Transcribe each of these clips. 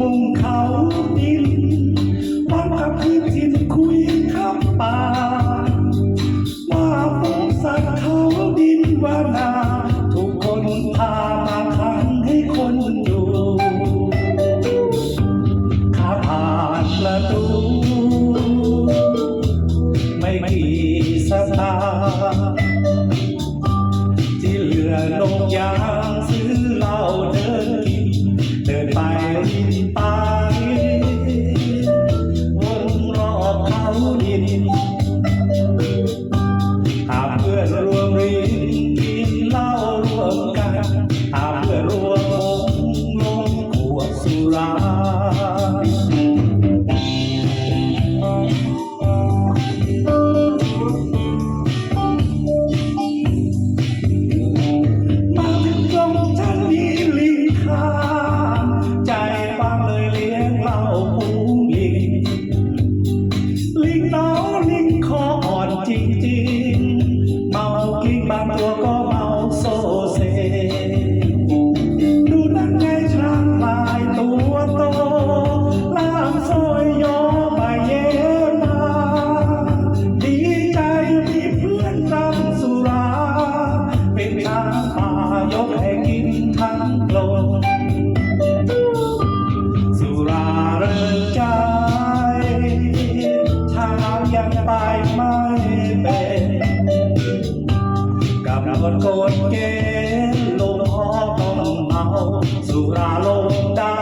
มงเขาดินรับกับพื้นถิ่นคุยข้ามป่าว่าฝงสัตว์เขาดินว่านาทุกคนพามาขังให้คนอยู่ข้าผ่านประตู ไม่กี่สตาที่เหลือนกยา কাউরির บางตัวก็เมาโซเซ ดูนั่นไงช้างลายตัวโตล่ามโซยยอไปเยมา ดีใจมีเพื่อนนำสุรา เป็นช้างป่ายกให้กินทั้งโลกสุราเริงใจช้างยังไปไม่ กฎกฎเกณฑ์ลงคอต้องเมาสุราลงดา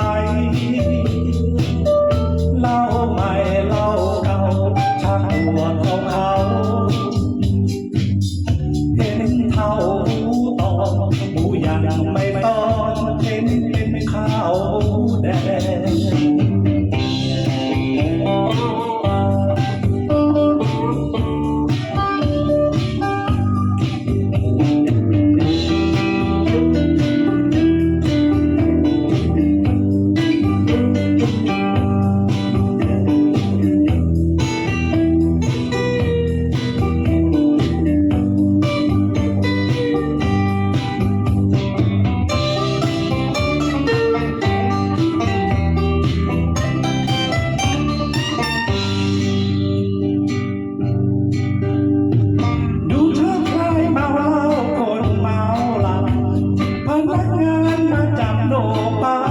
no